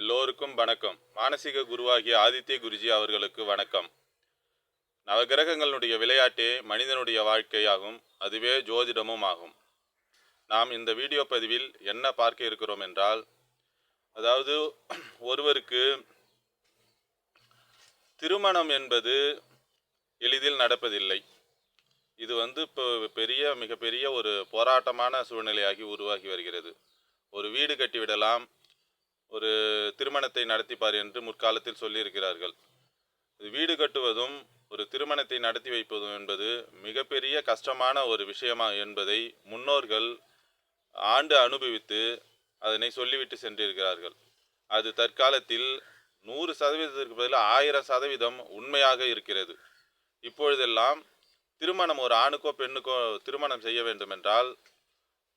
எல்லோருக்கும் வணக்கம். மானசீக குருவாகிய ஆதித்ய குருஜி அவர்களுக்கு வணக்கம். நவகிரகங்களுடைய விளையாட்டே மனிதனுடைய வாழ்க்கையாகும் அதுவே ஜோதிடமும் ஆகும் நாம் இந்த வீடியோ பதிவில் என்ன பார்க்க இருக்கிறோம் என்றால் அதாவது ஒருவருக்கு திருமணம் என்பது எளிதில் நடப்பதில்லை. இது வந்து இப்போ பெரிய மிகப்பெரிய ஒரு போராட்டமான சூழ்நிலையாகி உருவாகி வருகிறது. ஒரு வீடு கட்டிவிடலாம் ஒரு திருமணத்தை நடத்திப்பார் என்று முற்காலத்தில் சொல்லியிருக்கிறார்கள். வீடு கட்டுவதும் ஒரு திருமணத்தை நடத்தி வைப்பதும் என்பது மிகப்பெரிய கஷ்டமான ஒரு விஷயமா என்பதை முன்னோர்கள் ஆண்டு அனுபவித்து அதனை சொல்லிவிட்டு சென்றிருக்கிறார்கள். அது தற்காலத்தில் நூறு சதவீதத்திற்கு பதில் ஆயிரம் சதவீதம் உண்மையாக இருக்கிறது. இப்பொழுதெல்லாம் திருமணம் ஒரு ஆணுக்கோ பெண்ணுக்கோ திருமணம் செய்ய வேண்டுமென்றால்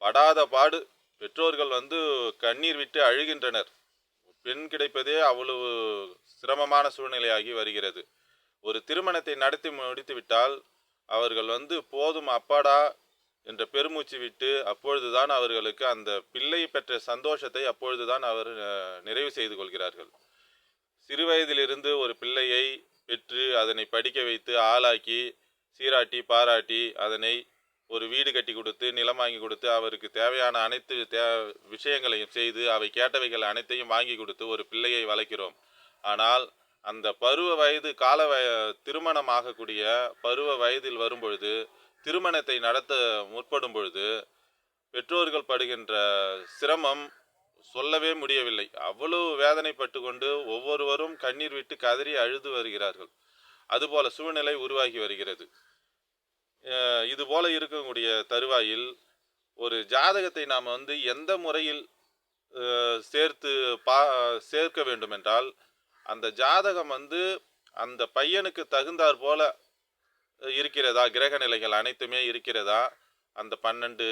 படாத பாடு பெற்றோர்கள் வந்து கண்ணீர் விட்டு அழுகின்றனர். பெண் கிடைப்பதே அவ்வளவு சிரமமான சூழ்நிலையாகி வருகிறது. ஒரு திருமணத்தை நடத்தி முடித்து விட்டால் அவர்கள் வந்து போதும் அப்பாடா என்ற பெருமூச்சு விட்டு அப்பொழுதுதான் அவர்களுக்கு அந்த பிள்ளை பெற்ற சந்தோஷத்தை அப்பொழுதுதான் அவர் நிறைவு செய்து கொள்கிறார்கள். சிறுவயதிலிருந்து ஒரு பிள்ளையை பெற்று அதனை படிக்க வைத்து ஆளாக்கி சீராட்டி பாராட்டி அதனை ஒரு வீடு கட்டி கொடுத்து நிலம் வாங்கி கொடுத்து அவருக்கு தேவையான அனைத்து தே விஷயங்களையும் செய்து அவை கேட்டவைகள் அனைத்தையும் வாங்கி கொடுத்து ஒரு பிள்ளையை வளர்க்கிறோம். ஆனால் அந்த பருவ வயது கால வய திருமணம் ஆகக்கூடிய பருவ வயதில் வரும்பொழுது திருமணத்தை நடத்த முற்படும் பொழுது பெற்றோர்கள் படுகின்ற சிரமம் சொல்லவே முடியவில்லை. அவ்வளவு வேதனைப்பட்டு கொண்டு ஒவ்வொருவரும் கண்ணீர் விட்டு கதறி அழுது வருகிறார்கள். அதுபோல சூழ்நிலை உருவாகி வருகிறது. இது போல இருக்கக்கூடிய தருவாயில் ஒரு ஜாதகத்தை நாம் வந்து எந்த முறையில் சேர்த்து பா சேர்க்க வேண்டுமென்றால் அந்த ஜாதகம் வந்து அந்த பையனுக்கு தகுந்தாற் போல இருக்கிறதா? கிரக நிலைகள் அனைத்துமே இருக்கிறதா? அந்த பன்னெண்டு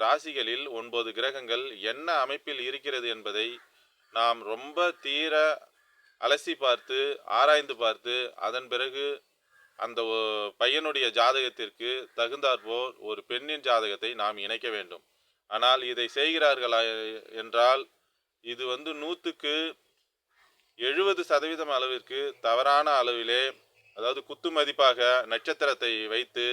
ராசிகளில் ஒன்பது கிரகங்கள் என்ன அமைப்பில் இருக்கிறது என்பதை நாம் ரொம்ப தீர அலசி பார்த்து ஆராய்ந்து பார்த்து அதன் பிறகு அந்த பையனுடைய ஜாதகத்திற்கு தகுந்தாற்போல் ஒரு பெண்ணின் ஜாதகத்தை நாம் இணைக்க வேண்டும். ஆனால் இதை செய்கிறார்களா என்றால் இது வந்து நூற்றுக்கு எழுபது சதவீதம் அளவிற்கு தவறான அளவிலே அதாவது குத்து மதிப்பாக நட்சத்திரத்தை வைத்து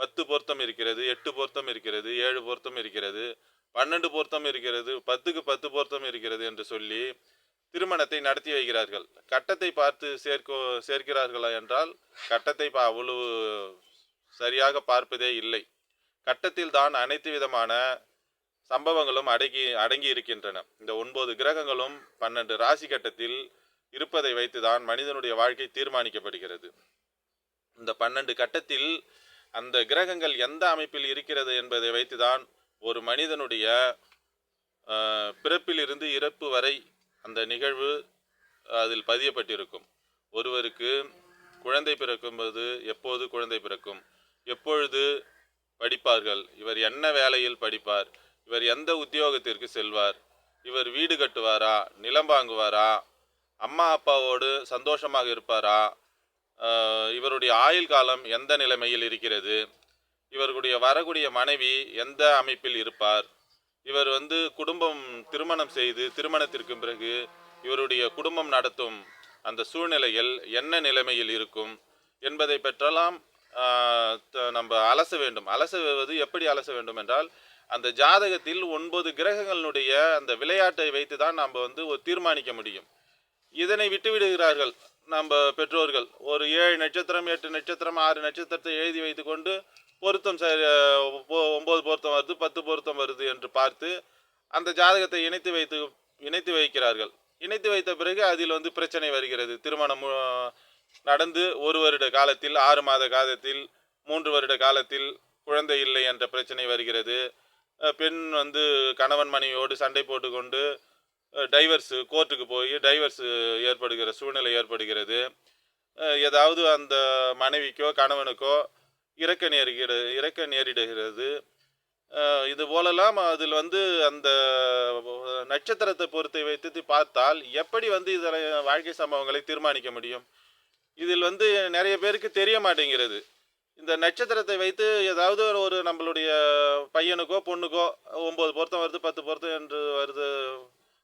பத்து பொருத்தம் இருக்கிறது எட்டு பொருத்தம் இருக்கிறது ஏழு பொருத்தம் இருக்கிறது பன்னெண்டு பொருத்தம் இருக்கிறது பத்துக்கு பத்து பொருத்தம் இருக்கிறது என்று சொல்லி திருமணத்தை நடத்தி வைக்கிறார்கள். கட்டத்தை பார்த்து சேர்க்கோ சேர்க்கிறார்களா என்றால் கட்டத்தை பா அவ்வளவு சரியாக பார்ப்பதே இல்லை. கட்டத்தில் தான் அனைத்து விதமான சம்பவங்களும் அடங்கி அடங்கி இருக்கின்றன. இந்த ஒன்பது கிரகங்களும் பன்னெண்டு ராசி கட்டத்தில் இருப்பதை வைத்துதான் மனிதனுடைய வாழ்க்கை தீர்மானிக்கப்படுகிறது. இந்த பன்னெண்டு கட்டத்தில் அந்த கிரகங்கள் எந்த அமைப்பில் இருக்கிறது என்பதை வைத்துதான் ஒரு மனிதனுடைய பிறப்பிலிருந்து இறப்பு வரை அந்த நிகழ்வு அதில் பதியப்பட்டிருக்கும். ஒருவருக்கு குழந்தை பிறக்கும்போது எப்போது குழந்தை பிறக்கும்? எப்பொழுது படிப்பார்கள்? இவர் என்ன வேலையில் படிப்பார்? இவர் எந்த உத்தியோகத்திற்கு செல்வார்? இவர் வீடு கட்டுவாரா? நிலம் வாங்குவாரா? அம்மா அப்பாவோடு சந்தோஷமாக இருப்பாரா? இவருடைய ஆயுள் காலம் எந்த நிலைமையில் இருக்கிறது? இவர்களுடைய வரக்கூடிய மனைவி எந்த அமைப்பில் இருப்பார்? இவர் வந்து குடும்பம் திருமணம் செய்து திருமணத்திற்கு பிறகு இவருடைய குடும்பம் நடத்தும் அந்த சூழ்நிலைகள் என்ன நிலைமையில் இருக்கும் என்பதை பெற்றெல்லாம் த- நம்ம அலச வேண்டும். அலசுவது எப்படி அலச வேண்டும் என்றால் அந்த ஜாதகத்தில் ஒன்பது கிரகங்களுடைய அந்த விளையாட்டை வைத்து தான் நம்ம வந்து ஒரு தீர்மானிக்க முடியும். இதனை விட்டுவிடுகிறார்கள் நம்ம பெற்றோர்கள். ஒரு ஏழு நட்சத்திரம் எட்டு நட்சத்திரம் ஆறு நட்சத்திரத்தை எழுதி வைத்துக்கொண்டு பொருத்தம் சரி ஒம்பது பொருத்தம் வருது பத்து பொருத்தம் வருது என்று பார்த்து அந்த ஜாதகத்தை இணைத்து வைத்து இணைத்து வைக்கிறார்கள். இணைத்து வைத்த பிறகு அதில் வந்து பிரச்சனை வருகிறது. திருமணம் நடந்து ஒரு வருட காலத்தில் ஆறு மாத காலத்தில் மூன்று வருட காலத்தில் குழந்தை இல்லை என்ற பிரச்சனை வருகிறது. பெண் வந்து கணவன் மனைவியோடு சண்டை போட்டுக்கொண்டு டைவர்ஸு கோர்ட்டுக்கு போய் டைவர்ஸு ஏற்படுகிற சூழ்நிலை ஏற்படுகிறது. ஏதாவது அந்த மனைவிக்கோ கணவனுக்கோ இறக்க நேருகிற இறக்க நேரிடுகிறது. இது போலலாம் அதில் வந்து அந்த நட்சத்திரத்தை பொறுத்து வைத்து பார்த்தால் எப்படி வந்து இதில் வாழ்க்கை சம்பவங்களை தீர்மானிக்க முடியும்? இதில் வந்து நிறைய பேருக்கு தெரிய மாட்டேங்கிறது. இந்த நட்சத்திரத்தை வைத்து ஏதாவது ஒரு நம்மளுடைய பையனுக்கோ பொண்ணுக்கோ ஒம்பது பொருத்தம் வருது பத்து பொருத்தம் என்று வருது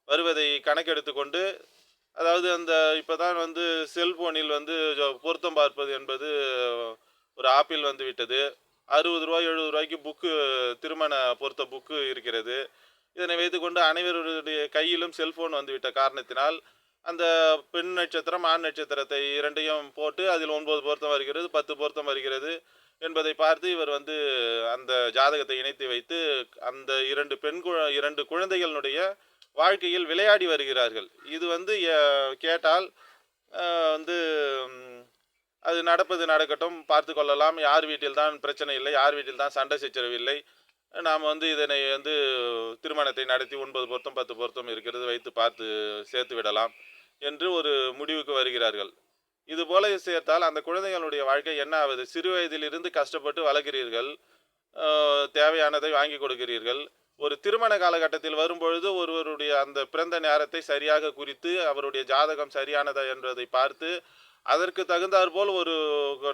வருவதை கணக்கெடுத்து கொண்டு அதாவது அந்த இப்போ தான் வந்து செல்ஃபோனில் வந்து பொருத்தம் பார்ப்பது என்பது ஒரு ஆப்பிள் வந்து விட்டது. அறுபது ரூபாய் எழுபது ரூபாய்க்கு புக்கு திருமண பொறுத்த புக்கு இருக்கிறது. இதனை வைத்துக்கொண்டு அனைவருடைய கையிலும் செல்போன் வந்துவிட்ட காரணத்தினால் அந்த பெண் நட்சத்திரம் ஆண் நட்சத்திரத்தை இரண்டையும் போட்டு அதில் ஒன்பது பொருத்தம் வருகிறது பத்து பொருத்தம் வருகிறது என்பதை பார்த்து இவர் வந்து அந்த ஜாதகத்தை இணைத்து வைத்து அந்த இரண்டு பெண் கு இரண்டு குழந்தைகளுடைய வாழ்க்கையில் விளையாடி வருகிறார்கள். இது வந்து கேட்டால் வந்து அது நடப்பது நடக்கட்டும் பார்த்து கொள்ளலாம். யார் வீட்டில் தான் பிரச்சனை இல்லை யார் வீட்டில் தான் சண்டை சச்சரவு இல்லை. நாம் வந்து இதனை வந்து திருமணத்தை நடத்தி ஒன்பது பொருத்தம் பத்து பொருத்தம் இருக்கிறது வைத்து பார்த்து சேர்த்து விடலாம் என்று ஒரு முடிவுக்கு வருகிறார்கள். இது போல சேர்த்தால் அந்த குழந்தைகளுடைய வாழ்க்கை என்ன ஆகுது சிறு வயதிலிருந்து கஷ்டப்பட்டு வளர்க்கிறீர்கள் தேவையானதை வாங்கி கொடுக்கிறீர்கள். ஒரு திருமண காலகட்டத்தில் வரும்பொழுது ஒருவருடைய அந்த பிறந்த நேரத்தை சரியாக குறித்து அவருடைய ஜாதகம் சரியானதா என்பதை பார்த்து அதற்கு தகுந்தாற்போல் ஒரு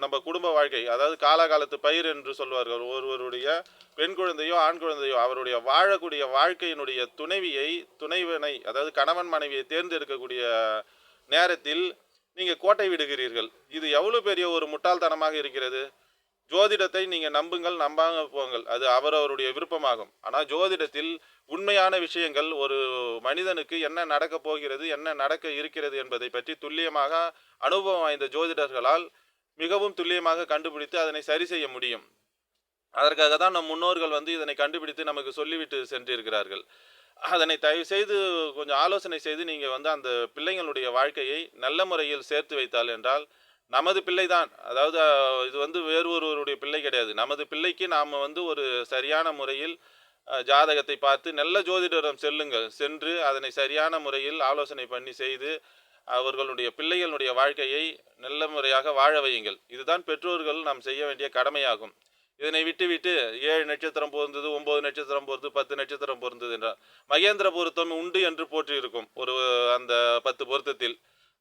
நம்ம குடும்ப வாழ்க்கை அதாவது காலாகாலத்து பயிர் என்று சொல்வார்கள் ஒருவருடைய பெண் குழந்தையோ ஆண் குழந்தையோ அவருடைய வாழக்கூடிய வாழ்க்கையினுடைய துணைவியை துணைவனை அதாவது கணவன் மனைவியை தேர்ந்தெடுக்கக்கூடிய நேரத்தில் நீங்கள் கோட்டை விடுகிறீர்கள். இது எவ்வளோ பெரிய ஒரு முட்டாள்தனமாக இருக்கிறது? ஜோதிடத்தை நீங்கள் நம்புங்கள் நம்பாம போங்கள். அது அவரவருடைய விருப்பமாகும். ஆனால் ஜோதிடத்தில் உண்மையான விஷயங்கள் ஒரு மனிதனுக்கு என்ன நடக்கப் போகிறது என்ன நடக்க இருக்கிறது என்பதை பற்றி துல்லியமாக அனுபவம் வாய்ந்த ஜோதிடர்களால் மிகவும் துல்லியமாக கண்டுபிடித்து அதனை சரி செய்ய முடியும். அதற்காக தான் நம் முன்னோர்கள் வந்து இதனை கண்டுபிடித்து நமக்கு சொல்லிவிட்டு சென்றிருக்கிறார்கள். அதனை தயவு செய்து கொஞ்சம் ஆலோசனை செய்து நீங்கள் வந்து அந்த பிள்ளைங்களுடைய வாழ்க்கையை நல்ல முறையில் சேர்த்து வைத்தால் என்றால் நமது பிள்ளை தான் அதாவது இது வந்து வேறு ஒருவருடைய பிள்ளை கிடையாது. நமது பிள்ளைக்கு நாம் வந்து ஒரு சரியான முறையில் ஜாதகத்தை பார்த்து நல்ல ஜோதிடரிடம் செல்லுங்கள். சென்று அதனை சரியான முறையில் ஆலோசனை பண்ணி செய்து அவர்களுடைய பிள்ளைகளுடைய வாழ்க்கையை நல்ல முறையாக வாழ வையுங்கள். இதுதான் பெற்றோர்கள் நாம் செய்ய வேண்டிய கடமையாகும். இதனை விட்டுவிட்டு ஏழு நட்சத்திரம் பொருந்தது ஒன்பது நட்சத்திரம் பொறுத்து பத்து நட்சத்திரம் பொருந்தது என்றால் மகேந்திர பொருத்தம் உண்டு என்று போற்றியிருக்கும். ஒரு அந்த பத்து பொருத்தத்தில்.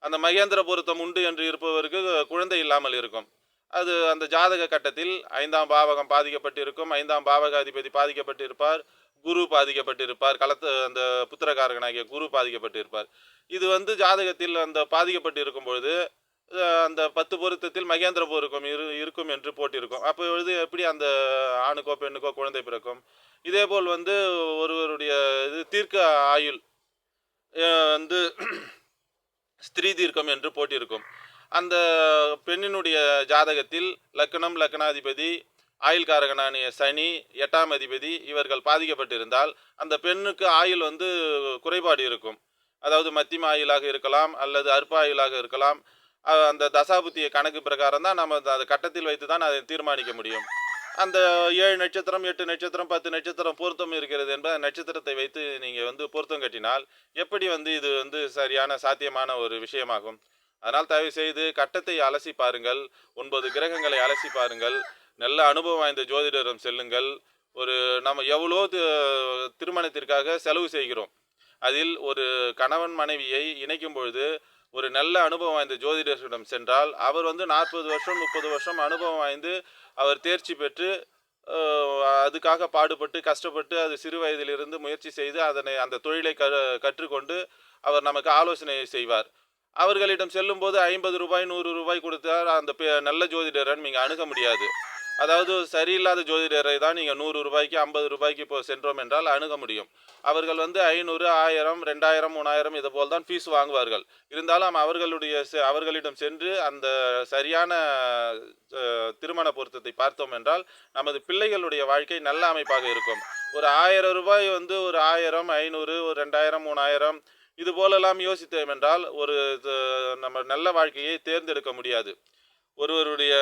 அந்த மகேந்திர பொருத்தம் உண்டு என்று இருப்பவருக்கு குழந்தை இல்லாமல் இருக்கும். அது அந்த ஜாதக கட்டத்தில் ஐந்தாம் பாவகம் பாதிக்கப்பட்டிருக்கும். ஐந்தாம் பாவகாதிபதி பாதிக்கப்பட்டிருப்பார். குரு பாதிக்கப்பட்டிருப்பார். களத்து அந்த புத்திரகாரகனாகிய குரு பாதிக்கப்பட்டிருப்பார். இது வந்து ஜாதகத்தில் அந்த பாதிக்கப்பட்டிருக்கும் பொழுது அந்த பத்து பொருத்தத்தில் மகேந்திர பொருக்கம் இரு இருக்கும் என்று போட்டிருக்கும். அப்பொழுது எப்படி அந்த ஆணுக்கோ பெண்ணுக்கோ குழந்தை பிறக்கும்? இதேபோல் வந்து ஒருவருடைய இது தீர்க்க ஆயுள் வந்து ஸ்திரீ தீர்க்கம் என்று போட்டிருக்கும் அந்த பெண்ணினுடைய ஜாதகத்தில் லக்னம் லக்னாதிபதி ஆயுள்காரகனானிய சனி எட்டாம் அதிபதி இவர்கள் பாதிக்கப்பட்டிருந்தால் அந்த பெண்ணுக்கு ஆயுள் வந்து குறைபாடு இருக்கும். அதாவது மத்தியம ஆயுளாக இருக்கலாம் அல்லது அற்ப ஆயுளாக இருக்கலாம். அந்த தசாபுத்திய கணக்கு பிரகாரம் தான் நம்ம அந்த கட்டத்தில் வைத்து தான் அதை தீர்மானிக்க முடியும். அந்த ஏழு நட்சத்திரம் எட்டு நட்சத்திரம் பத்து நட்சத்திரம் பொருத்தம் இருக்கிறது என்பது நட்சத்திரத்தை வைத்து நீங்கள் வந்து பொருத்தம் கட்டினால் எப்படி வந்து இது வந்து சரியான சாத்தியமான ஒரு விஷயமாகும்? அதனால் தயவு செய்து கட்டத்தை அலசி பாருங்கள். ஒன்பது கிரகங்களை அலசி பாருங்கள். நல்ல அனுபவம் வாய்ந்த ஜோதிடரிடம் செல்லுங்கள். ஒரு நம்ம எவ்வளோ தி- திருமணத்திற்காக செலவு செய்கிறோம். அதில் ஒரு கணவன் மனைவியை இணைக்கும் பொழுது ஒரு நல்ல அனுபவம் வாய்ந்த ஜோதிடரிடம் சென்றால் அவர் வந்து நாற்பது வருஷம் முப்பது வருஷம் அனுபவம் வாய்ந்து அவர் தேர்ச்சி பெற்று அதுக்காக பாடுபட்டு கஷ்டப்பட்டு அது சிறு வயதிலிருந்து முயற்சி செய்து அதனை அந்த தொழிலை க கற்றுக்கொண்டு அவர் நமக்கு ஆலோசனை செய்வார். அவர்களிடம் செல்லும்போது ஐம்பது ரூபாய் நூறு ரூபாய் கொடுத்தால் அந்த பெ- நல்ல ஜோதிடரன் நீங்கள் அணுக முடியாது. அதாவது சரியில்லாத ஜோதிடரை தான் நீங்கள் நூறு ரூபாய்க்கு ஐம்பது ரூபாய்க்கு இப்போ சென்றோம் என்றால் அணுக முடியும். அவர்கள் வந்து ஐநூறு ஆயிரம் ரெண்டாயிரம் மூணாயிரம் இது போல் தான் ஃபீஸ் வாங்குவார்கள். இருந்தாலும் அவர்களுடைய செ- அவர்களிடம் சென்று அந்த சரியான திருமண பொருத்தத்தை பார்த்தோம் என்றால் நமது பிள்ளைகளுடைய வாழ்க்கை நல்ல அமைப்பாக இருக்கும். ஒரு ஆயிரம் ரூபாய் வந்து ஒரு ஆயிரம் ஐநூறு ஒரு ரெண்டாயிரம் மூணாயிரம் இது போலெல்லாம் யோசித்தோம் என்றால் ஒரு நம்ம நல்ல வாழ்க்கையை தேர்ந்தெடுக்க முடியாது. ஒருவருடைய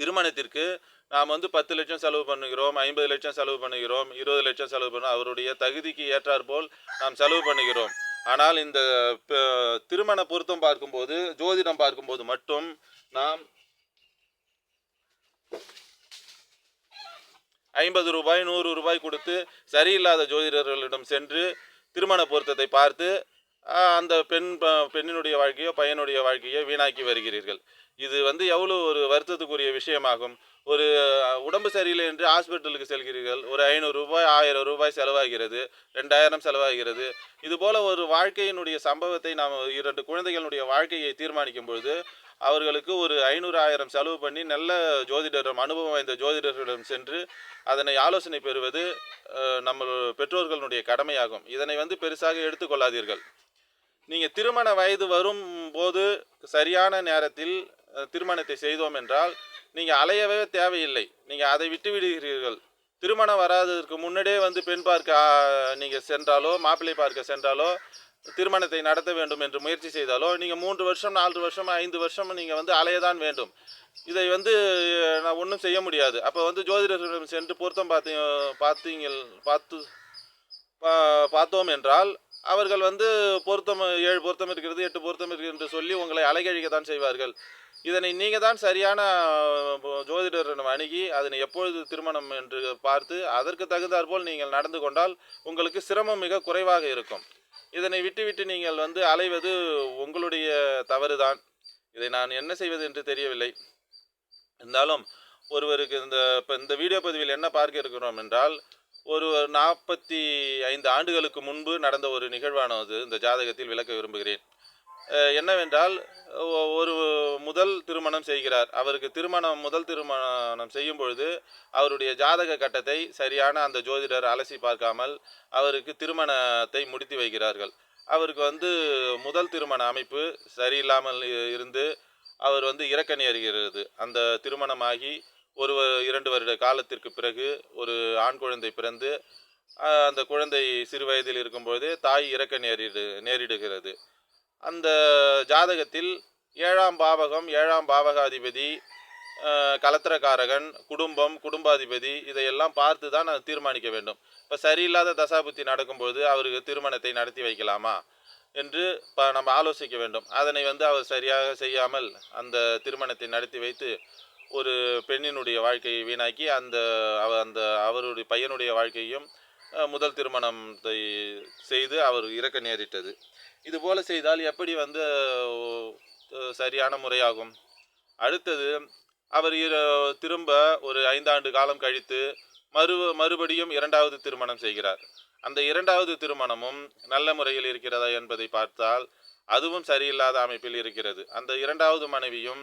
திருமணத்திற்கு நாம் வந்து பத்து லட்சம் செலவு பண்ணுகிறோம் ஐம்பது லட்சம் செலவு பண்ணுகிறோம் இருபது லட்சம் செலவு பண்ண அவருடைய தகுதிக்கு ஏற்றாற்போல் நாம் செலவு பண்ணுகிறோம். ஆனால் இந்த திருமண பொருத்தம் பார்க்கும்போது ஜோதிடம் பார்க்கும்போது மட்டும் நாம் ஐம்பது ரூபாய் நூறு ரூபாய் கொடுத்து சரியில்லாத ஜோதிடர்களிடம் சென்று திருமண பொருத்தத்தை பார்த்து அந்த பெண் ப- பெண்ணினுடைய வாழ்க்கையோ பையனுடைய வாழ்க்கையோ வீணாக்கி வருகிறீர்கள். இது வந்து எவ்வளோ ஒரு வருத்தத்துக்குரிய விஷயமாகும். ஒரு உடம்பு சரியில்லை என்று ஹாஸ்பிட்டலுக்கு செல்கிறீர்கள். ஒரு ஐநூறு ரூபாய் ஆயிரம் ரூபாய் செலவாகிறது. ரெண்டாயிரம் செலவாகிறது. இதுபோல் ஒரு வாழ்க்கையினுடைய சம்பவத்தை நாம் இரண்டு குழந்தைகளுடைய வாழ்க்கையை தீர்மானிக்கும் பொழுது அவர்களுக்கு ஒரு ஐநூறு ஆயிரம் செலவு பண்ணி நல்ல ஜோதிடரும் அனுபவம் வாய்ந்த ஜோதிடர்களிடம் சென்று அதனை ஆலோசனை பெறுவது நம்ம பெற்றோர்களுடைய கடமையாகும். இதனை வந்து பெருசாக எடுத்துக்கொள்ளாதீர்கள். நீங்கள் திருமண வயது வரும் போது சரியான நேரத்தில் திருமணத்தை செய்தோம் என்றால் நீங்கள் அலையவே தேவையில்லை. நீங்கள் அதை விட்டு விடுகிறீர்கள். திருமணம் வராததற்கு முன்னாடியே வந்து பெண் பார்க்க நீங்கள் சென்றாலோ மாப்பிள்ளை பார்க்க சென்றாலோ திருமணத்தை நடத்த வேண்டும் என்று முயற்சி செய்தாலோ நீங்கள் மூன்று வருஷம் நாலு வருஷம் ஐந்து வருஷம் நீங்கள் வந்து அலையதான் வேண்டும். இதை வந்து நான் ஒன்றும் செய்ய முடியாது. அப்போ வந்து ஜோதிடர்களிடம் சென்று பொருத்தம் பார்த்தீங்க பார்த்தீங்க பார்த்து பா- பார்த்தோம் என்றால் அவர்கள் வந்து பொருத்தம் ஏழு பொருத்தம் இருக்கிறது எட்டு பொருத்தம் இருக்கிறது என்று சொல்லி உங்களை அலைகழிக்க தான் செய்வார்கள். இதனை நீங்கள் தான் சரியான ஜோதிடரிடம் அணுகி அதனை எப்பொழுது திருமணம் என்று பார்த்து அதற்கு தகுந்தாற்போல் நீங்கள் நடந்து கொண்டால் உங்களுக்கு சிரமம் மிக குறைவாக இருக்கும். இதனை விட்டுவிட்டு நீங்கள் வந்து அலைவது உங்களுடைய தவறுதான். இதை நான் என்ன செய்வது என்று தெரியவில்லை. இருந்தாலும் ஒருவருக்கு இந்த இப்போ இந்த வீடியோ பதிவில் என்ன பார்க்க இருக்கிறோம் என்றால் ஒரு நாற்பத்தி ஐந்து ஆண்டுகளுக்கு முன்பு நடந்த ஒரு நிகழ்வானது இந்த ஜாதகத்தில் விளக்க விரும்புகிறேன். என்னவென்றால் ஒ- ஒரு முதல் திருமணம் செய்கிறார். அவருக்கு திருமணம் முதல் திருமணம் செய்யும் பொழுது அவருடைய ஜாதக கட்டத்தை சரியான அந்த ஜோதிடர் அலசி பார்க்காமல் அவருக்கு திருமணத்தை முடித்து வைக்கிறார்கள். அவருக்கு வந்து முதல் திருமண அமைப்பு சரியில்லாமல் இருந்து அவர் வந்து இறக்க நேருகிறது. அந்த திருமணமாகி ஒரு வ- இரண்டு வருட காலத்திற்கு பிறகு ஒரு ஆண் குழந்தை பிறந்து அந்த குழந்தை சிறு வயதில் இருக்கும்பொழுதே தாய் இறக்க நேரிடு நேரிடுகிறது. அந்த ஜாதகத்தில் ஏழாம் பாவகம் ஏழாம் பாவகாதிபதி கலத்திரக்காரகன் குடும்பம் குடும்பாதிபதி இதையெல்லாம் பார்த்து தான் நான் தீர்மானிக்க வேண்டும். இப்போ சரியில்லாத தசாபுத்தி நடக்கும்போது அவருக்கு திருமணத்தை நடத்தி வைக்கலாமா என்று ப நம்ம ஆலோசிக்க வேண்டும். அதனை வந்து அவர் சரியாக செய்யாமல் அந்த திருமணத்தை நடத்தி வைத்து ஒரு பெண்ணினுடைய வாழ்க்கையை வீணாக்கி அந்த அவ அந்த அவருடைய பையனுடைய வாழ்க்கையும் முதல் திருமணத்தை செய்து அவர் இறக்க நேரிட்டது. இதுபோல் செய்தால் எப்படி வந்து சரியான முறையாகும்? அடுத்தது அவர் திரும்ப ஒரு ஐந்தாண்டு காலம் கழித்து மறு மறுபடியும் இரண்டாவது திருமணம் செய்கிறார். அந்த இரண்டாவது திருமணமும் நல்ல முறையில் இருக்கிறதா என்பதை பார்த்தால் அதுவும் சரியில்லாத அமைப்பில் இருக்கிறது. அந்த இரண்டாவது மனைவியும்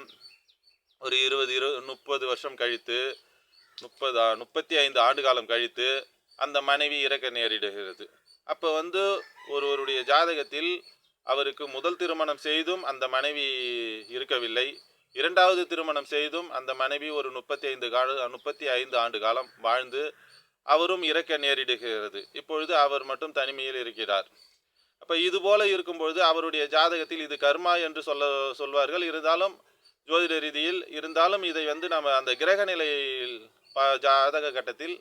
ஒரு இருபது இரு முப்பது வருஷம் கழித்து முப்பதா முப்பத்தி ஐந்து ஆண்டு காலம் கழித்து அந்த மனைவி இறக்க நேரிடுகிறது. அப்போ வந்து ஒருவருடைய ஜாதகத்தில் அவருக்கு முதல் திருமணம் செய்தும் அந்த மனைவி இருக்கவில்லை. இரண்டாவது திருமணம் செய்தும் அந்த மனைவி ஒரு முப்பத்தி ஐந்து கால முப்பத்தி ஐந்து ஆண்டு காலம் வாழ்ந்து அவரும் இறக்க நேரிடுகிறது. இப்பொழுது அவர் மட்டும் தனிமையில் இருக்கிறார். அப்போ இதுபோல இருக்கும்பொழுது அவருடைய ஜாதகத்தில் இது கர்மா என்று சொல்ல சொல்வார்கள். இருந்தாலும் ஜோதிட ரீதியில் இருந்தாலும் இதை வந்து நம்ம அந்த கிரக நிலையில் ப- ஜாதக கட்டத்தில்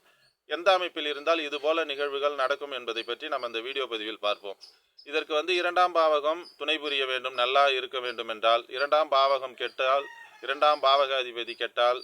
எந்த அமைப்பில் இருந்தால் இதுபோல நிகழ்வுகள் நடக்கும் என்பதை பற்றி நம்ம அந்த வீடியோ பதிவில் பார்ப்போம். இதற்கு வந்து இரண்டாம் பாவகம் துணை புரிய வேண்டும் நல்லா இருக்க வேண்டும் என்றால் இரண்டாம் பாவகம் கெட்டால் இரண்டாம் பாவகாதிபதி கெட்டால்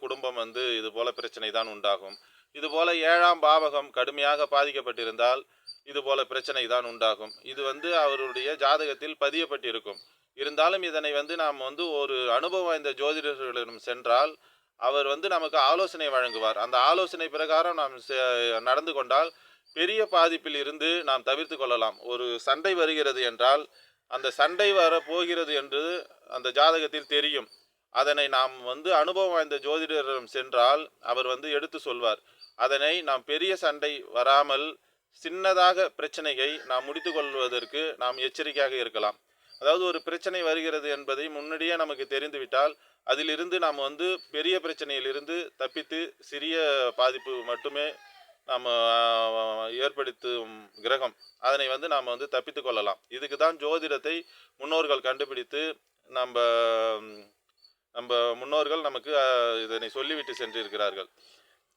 குடும்பம் வந்து இது போல பிரச்சனை தான் உண்டாகும் இதுபோல ஏழாம் பாவகம் கடுமையாக பாதிக்கப்பட்டிருந்தால் இது போல பிரச்சனை தான் உண்டாகும். இது வந்து அவருடைய ஜாதகத்தில் பதியப்பட்டிருக்கும். இருந்தாலும் இதனை வந்து நாம் வந்து ஒரு அனுபவம் வாய்ந்த ஜோதிடர்களிடம் சென்றால் அவர் வந்து நமக்கு ஆலோசனை வழங்குவார். அந்த ஆலோசனை பிரகாரம் நாம் செ- நடந்து கொண்டால் பெரிய பாதிப்பில் இருந்து நாம் தவிர்த்து கொள்ளலாம். ஒரு சண்டை வருகிறது என்றால் அந்த சண்டை வர போகிறது என்று அந்த ஜாதகத்தில் தெரியும். அதனை நாம் வந்து அனுபவம் வாய்ந்த ஜோதிடரிடம் சென்றால் அவர் வந்து எடுத்து சொல்வார். அதனை நாம் பெரிய சண்டை வராமல் சின்னதாக பிரச்சனையை நாம் முடித்து கொள்வதற்கு நாம் எச்சரிக்கையாக இருக்கலாம். அதாவது ஒரு பிரச்சனை வருகிறது என்பதை முன்னாடியே நமக்கு தெரிந்துவிட்டால் அதிலிருந்து நாம் வந்து பெரிய பிரச்சனையிலிருந்து தப்பித்து சிறிய பாதிப்பு மட்டுமே நாம் ஏற்படுத்தும் கிரகம். அதனை வந்து நாம் வந்து தப்பித்து கொள்ளலாம். இதுக்கு தான் ஜோதிடத்தை முன்னோர்கள் கண்டுபிடித்து நம்ம நம்ம முன்னோர்கள் நமக்கு இதனை சொல்லிவிட்டு சென்றிருக்கிறார்கள்.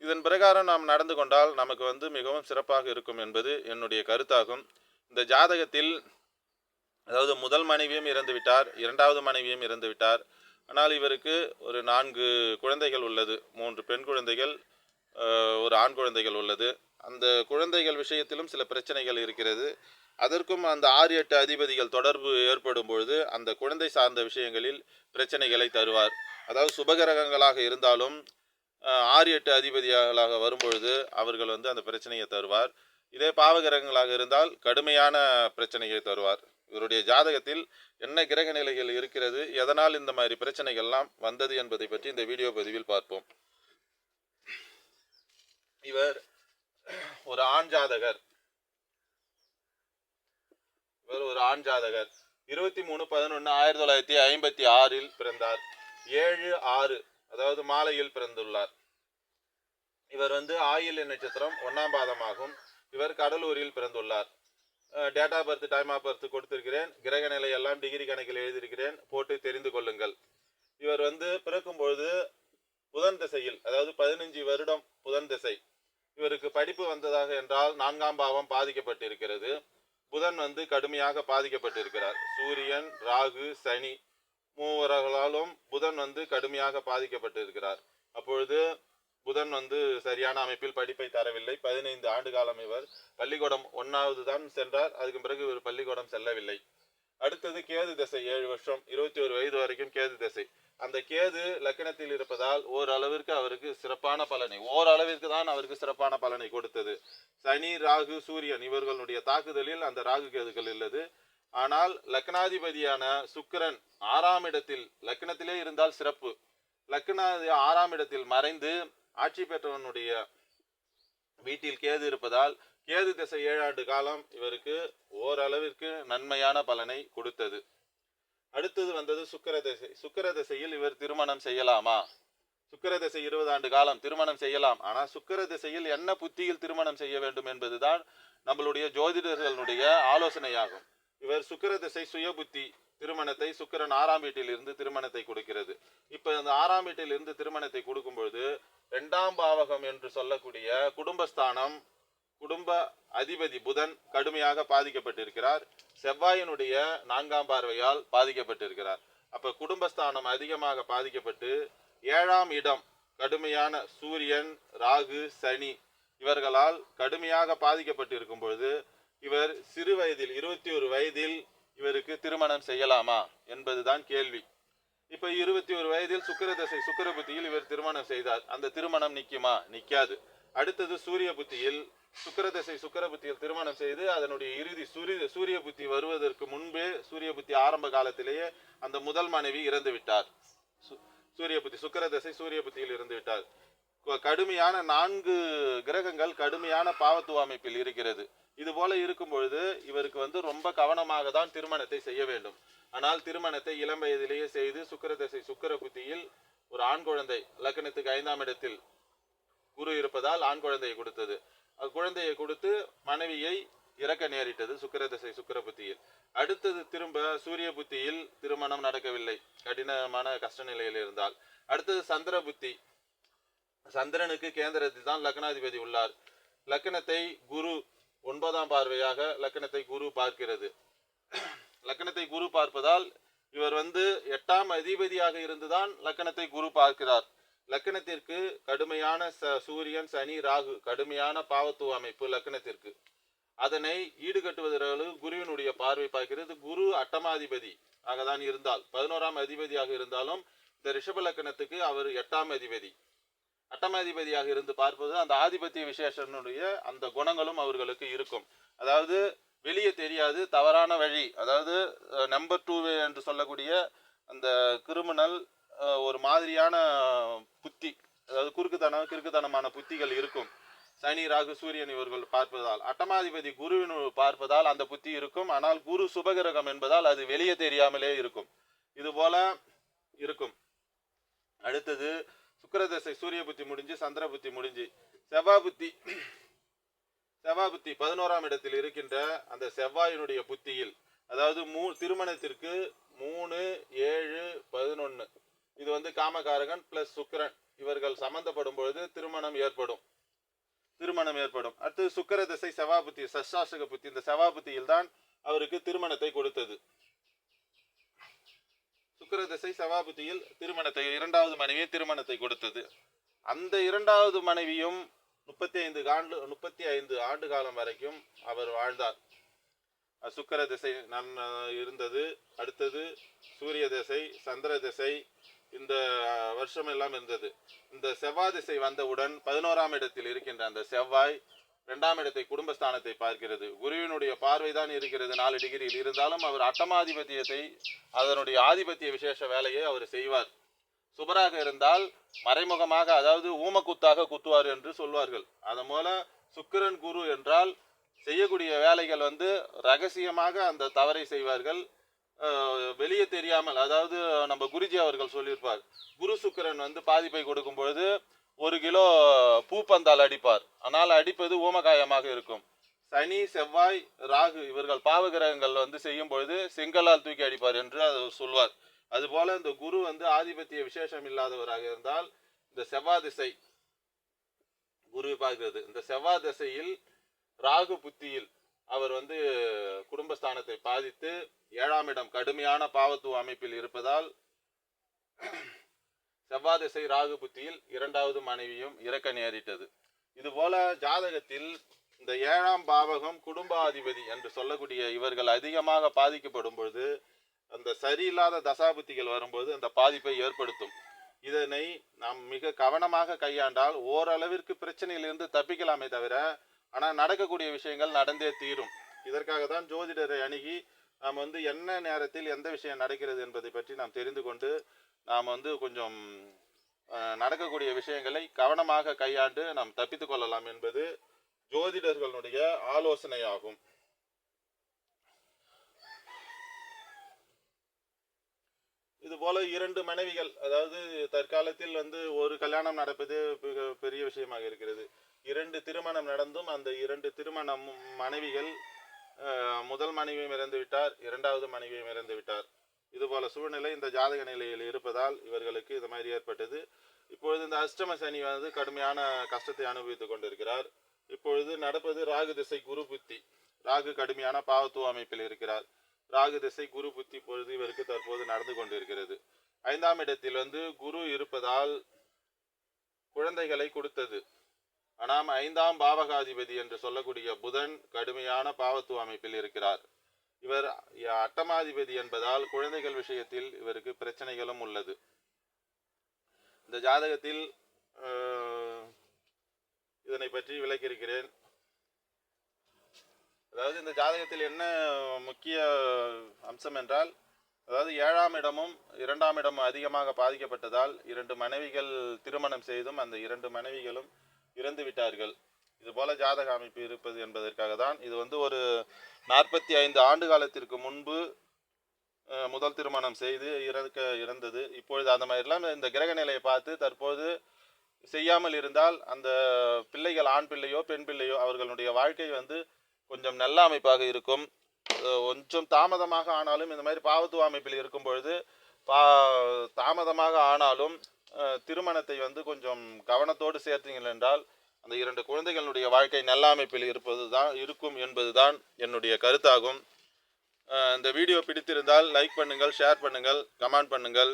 இதன் பிரகாரம் நாம் நடந்து கொண்டால் நமக்கு வந்து மிகவும் சிறப்பாக இருக்கும் என்பது என்னுடைய கருத்தாகும். இந்த ஜாதகத்தில் அதாவது முதல் மனைவியும் இறந்து விட்டார் இரண்டாவது மனைவியும் இறந்து விட்டார் ஆனால் இவருக்கு ஒரு நான்கு குழந்தைகள் உள்ளது. மூன்று பெண் குழந்தைகள் ஒரு ஆண் குழந்தைகள் உள்ளது. அந்த குழந்தைகள் விஷயத்திலும் சில பிரச்சனைகள் இருக்கிறது. அதற்கும் அந்த ஆறு எட்டு அதிபதிகள் தொடர்பு ஏற்படும் பொழுது அந்த குழந்தை சார்ந்த விஷயங்களில் பிரச்சனைகளை தருவார். அதாவது சுபகிரகங்களாக இருந்தாலும் ஆறு எட்டு அதிபதிகளாக வரும்பொழுது அவர்கள் வந்து அந்த பிரச்சனையை தருவார். இதே பாவகிரகங்களாக இருந்தால் கடுமையான பிரச்சனையை தருவார். இவருடைய ஜாதகத்தில் என்ன கிரக நிலைகள் இருக்கிறது எதனால் இந்த மாதிரி பிரச்சனைகள்லாம் வந்தது என்பதை பற்றி இந்த வீடியோ பதிவில் பார்ப்போம். இவர் ஒரு ஆண் ஜாதகர். இவர் ஒரு ஆண் ஜாதகர். இருபத்தி மூணு பதினொன்று ஆயிரத்தி தொள்ளாயிரத்தி ஐம்பத்தி ஆறில் பிறந்தார். ஏழு ஆறு அதாவது மாலையில் பிறந்துள்ளார். இவர் வந்து ஆயில்ய நட்சத்திரம் ஒன்னாம் பாதமாகும். இவர் கடலூரில் பிறந்துள்ளார். Date of birth time of birth கொடுத்திருக்கிறேன். கிரக நிலை எல்லாம் டிகிரி கணக்கில் எழுதியிருக்கிறேன். போட்டு தெரிந்து கொள்ளுங்கள். இவர் வந்து பிறக்கும் பொழுது புதன் திசையில் அதாவது பதினஞ்சு வருடம் புதன் திசை. இவருக்கு படிப்பு வந்ததாக என்றால் நான்காம் பாவம் பாதிக்கப்பட்டிருக்கிறது. புதன் வந்து கடுமையாக பாதிக்கப்பட்டிருக்கிறார். சூரியன் ராகு சனி மூவர்களாலும் புதன் வந்து கடுமையாக பாதிக்கப்பட்டிருக்கிறார். அப்பொழுது புதன் வந்து சரியான அமைப்பில் படிப்பை தரவில்லை. பதினைந்து ஆண்டு காலம் இவர் பள்ளிக்கூடம் ஒன்னாவது தான் சென்றார். அதுக்கு பிறகு இவர் பள்ளிக்கூடம் செல்லவில்லை. அடுத்தது கேது திசை ஏழு வருஷம் இருபத்தி ஒரு வயது வரைக்கும் கேது திசை. அந்த கேது லக்கணத்தில் இருப்பதால் ஓரளவிற்கு அவருக்கு சிறப்பான பலனை ஓரளவிற்கு தான் அவருக்கு சிறப்பான பலனை கொடுத்தது. சனி ராகு சூரியன் இவர்களுடைய தாக்குதலில் அந்த ராகு கேதுகள் உள்ளது ஆனால் லக்னாதிபதியான சுக்கிரன் ஆறாம் இடத்தில் லக்னத்திலே இருந்தால் சிறப்பு. லக்னாதி ஆறாம் இடத்தில் மறைந்து ஆட்சி பெற்றவனுடைய வீட்டில் கேது இருப்பதால் கேது திசை ஏழாண்டு காலம் இவருக்கு ஓரளவிற்கு நன்மையான பலனை கொடுத்தது. அடுத்தது வந்தது சுக்கிர திசை. சுக்கர திசையில் இவர் திருமணம் செய்யலாமா? சுக்கிர திசை இருபது ஆண்டு காலம் திருமணம் செய்யலாம். ஆனால் சுக்கர திசையில் என்ன புத்தியில் திருமணம் செய்ய வேண்டும் என்பதுதான் நம்மளுடைய ஜோதிடர்களுடைய ஆலோசனையாகும். இவர் சுக்கர திசை சுயபுத்தி திருமணத்தை சுக்கிரன் ஆறாம் வீட்டில் இருந்து திருமணத்தை கொடுக்கிறது. இப்போ அந்த ஆறாம் வீட்டில் இருந்து திருமணத்தை கொடுக்கும் ரெண்டாம் பாவகம் என்று சொல்லக்கூடிய குடும்பஸ்தானம் குடும்ப அதிபதி புதன் கடுமையாக பாதிக்கப்பட்டிருக்கிறார். செவ்வாயினுடைய நான்காம் பார்வையால் பாதிக்கப்பட்டிருக்கிறார். அப்போ குடும்பஸ்தானம் அதிகமாக பாதிக்கப்பட்டு ஏழாம் இடம் கடுமையான சூரியன் ராகு சனி இவர்களால் கடுமையாக பாதிக்கப்பட்டிருக்கும் பொழுது இவர் சிறு வயதில் இருபத்தி ஒரு வயதில் இவருக்கு திருமணம் செய்யலாமா என்பதுதான் கேள்வி. இப்போ இருபத்தி ஒரு வயதில் சுக்கிர தசை சுக்கிர புத்தியில் இவர் திருமணம் செய்தார். அந்த திருமணம் நிற்குமா நிற்காது அடுத்தது சூரிய புத்தியில் சுக்கிர தசை சுக்கிர புத்தியில் திருமணம் செய்து அதனுடைய இறுதி சூரிய சூரிய புத்தி வருவதற்கு முன்பே சூரிய புத்தி ஆரம்ப காலத்திலேயே அந்த முதல் மனைவி இறந்து விட்டார். சு- சூரிய புத்தி சுக்கிர தசை சூரிய புத்தியில் இருந்து விட்டார் கடுமையான நான்கு கிரகங்கள் கடுமையான பாவத்துவ அமைப்பில் இருக்கிறது. இது போல இருக்கும் பொழுது இவருக்கு வந்து ரொம்ப கவனமாக தான் திருமணத்தை செய்ய வேண்டும். ஆனால் திருமணத்தை இளம் வயதிலேயே செய்து சுக்கிர தசை சுக்கிர புத்தியில் ஒரு ஆண் குழந்தை லக்னத்துக்கு ஐந்தாம் இடத்தில் குரு இருப்பதால் ஆண் குழந்தையை கொடுத்தது. அது குழந்தையை கொடுத்து மனைவியை இறக்க நேரிட்டது சுக்கிர திசை சுக்கிர புத்தியில். அடுத்தது திரும்ப சூரிய புத்தியில் திருமணம் நடக்கவில்லை. கடினமான கஷ்ட நிலையில் இருந்தால் அடுத்தது சந்திர புத்தி. சந்திரனுக்கு கேந்திரத்தில் தான் லக்னாதிபதி உள்ளார். லக்னத்தை குரு ஒன்பதாம் பார்வையாக லக்னத்தை குரு பார்க்கிறது. லக்னத்தை குரு பார்ப்பதால் இவர் வந்து எட்டாம் அதிபதியாக இருந்துதான் லக்னத்தை குரு பார்க்கிறார். லக்னத்திற்கு கடுமையான ச- சூரியன் சனி ராகு கடுமையான பாவத்துவ அமைப்பு லக்னத்திற்கு அதனை ஈடுகட்டுவதற்கு குருவினுடைய பார்வை பார்க்கிறது. குரு அட்டமாதிபதி ஆகதான் இருந்தால் பதினோராம் அதிபதியாக இருந்தாலும் இந்த ரிஷப லக்னத்துக்கு அவர் எட்டாம் அதிபதி. அட்டமாதிபதியாக இருந்து பார்ப்பது அந்த ஆதிபத்திய விசேஷனுடைய அந்த குணங்களும் அவர்களுக்கு இருக்கும். அதாவது வெளியே தெரியாது தவறான வழி. அதாவது நம்பர் டூ என்று சொல்லக்கூடிய அந்த கிரிமினல் ஒரு மாதிரியான புத்தி அதாவது குறுக்குத்தனம் கிறுக்குத்தனமான புத்திகள் இருக்கும். சனி ராகு சூரியன் இவர்கள் பார்ப்பதால். அட்டமாதிபதி குருவின் பார்ப்பதால் அந்த புத்தி இருக்கும். ஆனால் குரு சுபகிரகம் என்பதால் அது வெளியே தெரியாமலே இருக்கும். இது போல இருக்கும். அடுத்தது சுக்கரதசை சூரிய புத்தி முடிஞ்சு சந்திர புத்தி முடிஞ்சு செவ்வாய் புத்தி செவ்வாய் புத்தி பதினோராம் இடத்தில் இருக்கின்ற அந்த செவ்வாயினுடைய புத்தியில் அதாவது மூ திருமணத்திற்கு மூணு ஏழு பதினொன்று இது வந்து காமகாரகன் பிளஸ் சுக்கிரன் இவர்கள் சம்பந்தப்படும் பொழுது திருமணம் ஏற்படும். திருமணம் ஏற்படும். அடுத்து சுக்கர திசை செவாபுத்தி புத்தி சஷ்டாசக புத்தி இந்த செவாபுத்தியில் தான் அவருக்கு திருமணத்தை கொடுத்தது. சுக்கர திசை செவ்வாய் திருமணத்தை இரண்டாவது மனைவியை திருமணத்தை கொடுத்தது. அந்த இரண்டாவது மனைவியும் முப்பத்தி ஐந்து ஆண்டு முப்பத்தி ஐந்து ஆண்டு காலம் வரைக்கும் அவர் வாழ்ந்தார். சுக்கர திசை நன் இருந்தது. அடுத்தது சூரிய திசை சந்திர திசை இந்த வருஷம் எல்லாம் இருந்தது. இந்த செவ்வாய் திசை வந்தவுடன் பதினோராம் இடத்தில் இருக்கின்ற அந்த செவ்வாய் இரண்டாம் இடத்தை குடும்பஸ்தானத்தை பார்க்கிறது. குருவினுடைய பார்வை தான் இருக்கிறது. நாலு டிகிரியில் இருந்தாலும் அவர் அட்டமாதிபத்தியத்தை அதனுடைய ஆதிபத்திய விசேஷ வேலையை அவர் செய்வார். சுபராக இருந்தால் மறைமுகமாக அதாவது ஊமக்குத்தாக குத்துவார் என்று சொல்வார்கள். அதன் மூல சுக்கிரன் குரு என்றால் செய்யக்கூடிய வேலைகள் வந்து ரகசியமாக அந்த தவறை செய்வார்கள். வெளியே தெரியாமல் அதாவது நம்ம குருஜி அவர்கள் சொல்லியிருப்பார். குரு சுக்கிரன் வந்து பாதிப்பை கொடுக்கும் பொழுது ஒரு கிலோ பூப்பந்தால் அடிப்பார். ஆனால் அடிப்பது ஊமகாயமாக இருக்கும். சனி செவ்வாய் ராகு இவர்கள் பாவகிரகங்கள் வந்து செய்யும் பொழுது செங்கலால் தூக்கி அடிப்பார் என்று அவர் சொல்வார். அதுபோல இந்த குரு வந்து ஆதிபத்திய விசேஷம் இல்லாதவராக இருந்தால் இந்த செவ்வாய் திசை குரு பார்க்கிறது. இந்த செவ்வாய் திசையில் ராகு புத்தியில் அவர் வந்து குடும்பஸ்தானத்தை பாதித்து ஏழாம் இடம் கடுமையான பாவத்துவ அமைப்பில் இருப்பதால் செவ்வாதிசை ராகு புத்தியில் இரண்டாவது மனைவியும் இறக்க நேரிட்டது. இதுபோல ஜாதகத்தில் இந்த ஏழாம் பாவகம் குடும்பாதிபதி என்று சொல்லக்கூடிய இவர்கள் அதிகமாக பாதிக்கப்படும் பொழுது அந்த சரியில்லாத தசாபுத்திகள் வரும்போது அந்த பாதிப்பை ஏற்படுத்தும். இதனை நாம் மிக கவனமாக கையாண்டால் ஓரளவிற்கு பிரச்சனையிலிருந்து தப்பிக்கலாமே தவிர ஆனால் நடக்கக்கூடிய விஷயங்கள் நடந்தே தீரும். இதற்காக தான் ஜோதிடரை அணுகி நாம் வந்து என்ன நேரத்தில் எந்த விஷயம் நடக்கிறது என்பதை பற்றி நாம் தெரிந்து கொண்டு நாம் வந்து கொஞ்சம் நடக்கக்கூடிய விஷயங்களை கவனமாக கையாண்டு நாம் தப்பித்துக் கொள்ளலாம் என்பது ஜோதிடர்களுடைய ஆலோசனையாகும். இது போல இரண்டு மனைவிகள் அதாவது தற்காலத்தில் வந்து ஒரு கல்யாணம் நடப்பது பெரிய விஷயமாக இருக்கிறது. இரண்டு திருமணம் நடந்தும் அந்த இரண்டு திருமணம் மனைவிகள் முதல் மனைவியும் இறந்து விட்டார் இரண்டாவது மனைவியும் இறந்து விட்டார். இதுபோல சூழ்நிலை இந்த ஜாதக நிலையில் இருப்பதால் இவர்களுக்கு இது மாதிரி ஏற்பட்டது. இப்பொழுது இந்த அஷ்டம சனி வந்து கடுமையான கஷ்டத்தை அனுபவித்துக் கொண்டிருக்கிறார். இப்பொழுது நடப்பது ராகு திசை குரு புத்தி. ராகு கடுமையான பாவத்துவ அமைப்பில் இருக்கிறார். ராகு திசை குரு புத்தி பொழுது இவருக்கு தற்போது நடந்து கொண்டிருக்கிறது. ஐந்தாம் இடத்தில் வந்து குரு இருப்பதால் குழந்தைகளை கொடுத்தது. ஆனால் ஐந்தாம் பாவகாதிபதி என்று சொல்லக்கூடிய புதன் கடுமையான பாவத்துவ அமைப்பில் இருக்கிறார். இவர் அட்டமாதிபதி என்பதால் குழந்தைகள் விஷயத்தில் இவருக்கு பிரச்சனைகளும் உள்ளது. இந்த ஜாதகத்தில் இதனை பற்றி விளக்கியிருக்கிறேன். அதாவது இந்த ஜாதகத்தில் என்ன முக்கிய அம்சம் என்றால் அதாவது ஏழாம் இடமும் இரண்டாம் இடமும் அதிகமாக பாதிக்கப்பட்டதால் இரண்டு மனைவிகள் திருமணம் செய்தும் அந்த இரண்டு மனைவிகளும் இறந்து விட்டார்கள் இது போல ஜாதக அமைப்பு இருப்பது என்பதற்காக தான் இது வந்து ஒரு நாற்பத்தி ஐந்து ஆண்டு காலத்திற்கு முன்பு முதல் திருமணம் செய்து இறக்க இறந்தது. இப்பொழுது அந்த மாதிரிலாம் இந்த கிரக நிலையை பார்த்து தற்போது செய்யாமல் இருந்தால் அந்த பிள்ளைகள் ஆண் பிள்ளையோ பெண் பிள்ளையோ அவர்களுடைய வாழ்க்கை வந்து கொஞ்சம் நல்ல அமைப்பாக இருக்கும். கொஞ்சம் தாமதமாக ஆனாலும் இந்த மாதிரி பாவத்துவ அமைப்பில் இருக்கும் பொழுது பா தாமதமாக ஆனாலும் திருமணத்தை வந்து கொஞ்சம் கவனத்தோடு சேர்த்தீங்கள் என்றால் அந்த இரண்டு குழந்தைகளுடைய வாழ்க்கை நல்ல அமைப்பில் இருப்பது தான் இருக்கும் என்பது தான் என்னுடைய கருத்தாகும். இந்த வீடியோ பிடித்திருந்தால் லைக் பண்ணுங்கள் ஷேர் பண்ணுங்கள் கமெண்ட் பண்ணுங்கள்.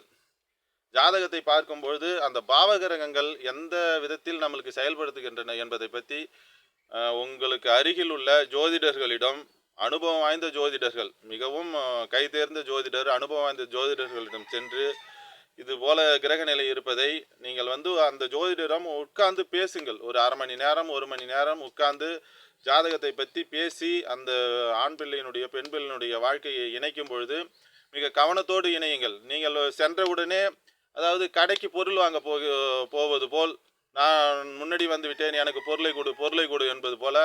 ஜாதகத்தை பார்க்கும்பொழுது அந்த பாவகிரகங்கள் எந்த விதத்தில் நம்மளுக்கு செயல்படுத்துகின்றன என்பதை பற்றி உங்களுக்கு அருகில் உள்ள ஜோதிடர்களிடம் அனுபவம் வாய்ந்த ஜோதிடர்கள் மிகவும் கைதேர்ந்த ஜோதிடர் அனுபவம் வாய்ந்த ஜோதிடர்களிடம் சென்று இது போல கிரக நிலை இருப்பதை நீங்கள் வந்து அந்த ஜோதிடரிடம் உட்கார்ந்து பேசுங்கள். ஒரு அரை மணி நேரம் ஒரு மணி நேரம் உட்கார்ந்து ஜாதகத்தை பற்றி பேசி அந்த ஆண் பிள்ளையினுடைய பெண் பிள்ளையினுடைய வாழ்க்கையை இணைக்கும் பொழுது மிக கவனத்தோடு இணையுங்கள். நீங்கள் சென்றவுடனே அதாவது கடைக்கு பொருள் வாங்க போக போவது போல் நான் முன்னாடி வந்து விட்டேன் எனக்கு பொருளை கொடு பொருளை கொடு என்பது போல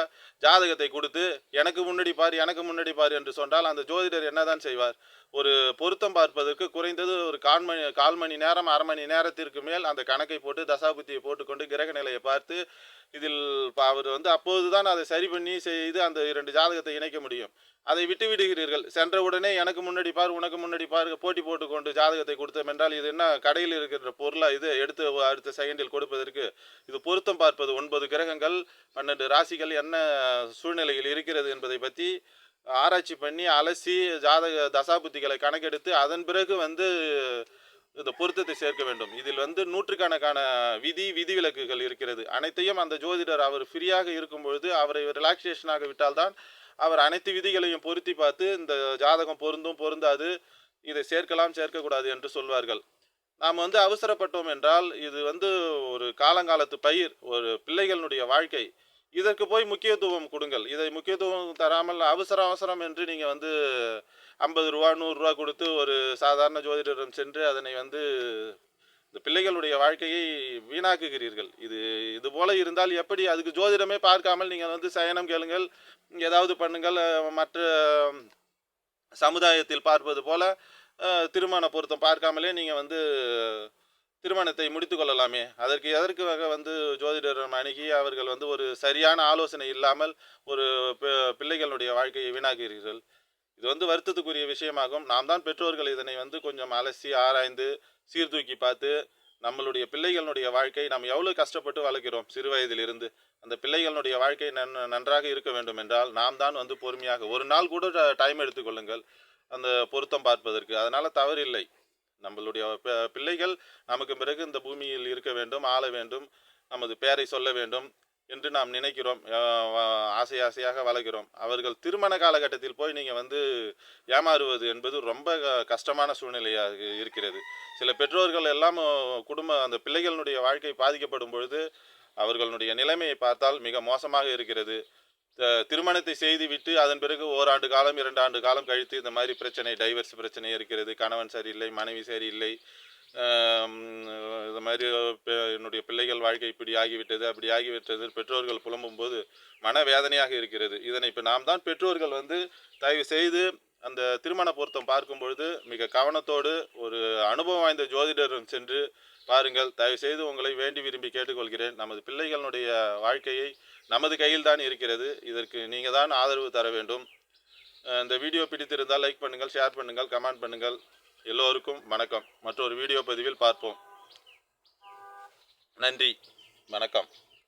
ஜாதகத்தை கொடுத்து எனக்கு முன்னாடி பார் எனக்கு முன்னாடி பார் என்று சொன்னால் அந்த ஜோதிடர் என்னதான் செய்வார்? ஒரு பொருத்தம் பார்ப்பதற்கு குறைந்தது ஒரு கால் மணி கால் மணி நேரம் அரை மணி நேரத்திற்கு மேல் அந்த கணக்கை போட்டு தசாபுத்தியை போட்டுக்கொண்டு கிரக நிலையை பார்த்து இதில் அவர் வந்து அப்போதுதான் அதை சரி பண்ணி செய்து அந்த இரண்டு ஜாதகத்தை இணைக்க முடியும். அதை விட்டு விடுகிறீர்கள். சென்ற உடனே எனக்கு முன்னாடி பார் உனக்கு முன்னாடி பார் போட்டி போட்டுக்கொண்டு ஜாதகத்தை கொடுத்தோம் என்றால் இது என்ன கடையில் இருக்கின்ற பொருளாக இது? எடுத்து அடுத்த செகண்டில் கொடுப்பதற்கு இது பொருத்தம் பார்ப்பது. ஒன்பது கிரகங்கள் பன்னெண்டு ராசிகள் என்ன சூழ்நிலையில் இருக்கிறது என்பதை பற்றி ஆராய்ச்சி பண்ணி அலசி ஜாதக தசாபுத்திகளை கணக்கெடுத்து அதன் பிறகு வந்து இந்த பொருத்தத்தை சேர்க்க வேண்டும். இதில் வந்து நூற்றுக்கணக்கான விதி விதிவிலக்குகள் இருக்கிறது. அனைத்தையும் அந்த ஜோதிடர் அவர் ஃப்ரீயாக இருக்கும் பொழுது அவரை ரிலாக்ஸேஷனாக விட்டால்தான் அவர் அனைத்து விதிகளையும் பொருத்தி பார்த்து இந்த ஜாதகம் பொருந்தும் பொருந்தாது இதை சேர்க்கலாம் சேர்க்கக்கூடாது என்று சொல்வார்கள். நாம் வந்து அவசரப்பட்டோம் என்றால் இது வந்து ஒரு காலங்காலத்து பயிர் ஒரு பிள்ளைகளுடைய வாழ்க்கை. இதற்கு போய் முக்கியத்துவம் கொடுங்கள். இதை முக்கியத்துவம் தராமல் அவசர அவசரம் என்று நீங்கள் வந்து ஐம்பது ரூபா நூறுரூவா கொடுத்து ஒரு சாதாரண ஜோதிடரிடம் சென்று அதனை வந்து இந்த பிள்ளைகளுடைய வாழ்க்கையை வீணாக்குகிறீர்கள். இது இது போல இருந்தால் எப்படி அதுக்கு ஜோதிடமே பார்க்காமல் நீங்கள் வந்து சயனம் கேளுங்கள் ஏதாவது பண்ணுங்கள் மற்ற சமுதாயத்தில் பார்ப்பது போல திருமண பொருத்தம் பார்க்காமலே நீங்கள் வந்து திருமணத்தை முடித்து கொள்ளலாமே. அதற்கு எதற்காக வந்து ஜோதிடரிடம் அணுகி அவர்கள் வந்து ஒரு சரியான ஆலோசனை இல்லாமல் ஒரு பிள்ளைகளுடைய வாழ்க்கையை வீணாக்குகிறீர்கள்? இது வந்து வருத்தத்துக்குரிய விஷயமாகும். நாம் தான் பெற்றோர்கள் இதனை வந்து கொஞ்சம் அலசி ஆராய்ந்து சீர்தூக்கி பார்த்து நம்மளுடைய பிள்ளைகளுடைய வாழ்க்கை நாம் எவ்வளோ கஷ்டப்பட்டு வளர்க்கிறோம் சிறு வயதிலிருந்து. அந்த பிள்ளைகளுடைய வாழ்க்கை நன் நன்றாக இருக்க வேண்டும் என்றால் நாம் தான் வந்து பொறுமையாக ஒரு நாள் கூட டைம் எடுத்துக்கொள்ளுங்கள் அந்த பொருத்தம் பார்ப்பதற்கு. அதனால் தவறில்லை. நம்மளுடைய பிள்ளைகள் நமக்கு பிறகு இந்த பூமியில் இருக்க வேண்டும் ஆள வேண்டும் நமது பேரை சொல்ல வேண்டும். என்று நாம் நினைக்கிறோம் ஆசை ஆசையாக வளர்க்கிறோம் அவர்கள் திருமண காலகட்டத்தில் போய் நீங்கள் வந்து ஏமாறுவது என்பது ரொம்ப க- கஷ்டமான சூழ்நிலையாக இருக்கிறது. சில பெற்றோர்கள் எல்லாம் குடும்ப அந்த பிள்ளைகளுடைய வாழ்க்கை பாதிக்கப்படும் பொழுது அவர்களுடைய நிலைமையை பார்த்தால் மிக மோசமாக இருக்கிறது. த- திருமணத்தை செய்துவிட்டு அதன் பிறகு ஓராண்டு காலம் இரண்டு ஆண்டு காலம் கழித்து இந்த மாதிரி பிரச்சனை டைவர்ஸ் பிரச்சனை இருக்கிறது. கணவன் சரியில்லை மனைவி சரியில்லை இது இந்த மாதிரி என்னுடைய பிள்ளைகள் வாழ்க்கை இப்படி ஆகிவிட்டது அப்படி ஆகிவிட்டது. பெற்றோர்கள் புலம்பும்போது மனவேதனையாக இருக்கிறது. இதனை இப்போ நாம் தான் பெற்றோர்கள் வந்து தயவு செய்து அந்த திருமண பொருத்தம் பார்க்கும் பொழுது மிக கவனத்தோடு ஒரு அனுபவம் வாய்ந்த ஜோதிடரும் சென்று பாருங்கள். தயவு செய்து உங்களை வேண்டி விரும்பி கேட்டுக்கொள்கிறேன். நமது பிள்ளைகளுடைய வாழ்க்கையை நமது கையில் தான் இருக்கிறது. இதற்கு நீங்கள் தான் ஆதரவு தர வேண்டும். இந்த வீடியோ பிடித்திருந்தால் லைக் பண்ணுங்கள் ஷேர் பண்ணுங்கள் கமெண்ட் பண்ணுங்கள். எல்லோருக்கும் வணக்கம். மற்றொரு வீடியோ பதிவில் பார்ப்போம். நன்றி. வணக்கம்.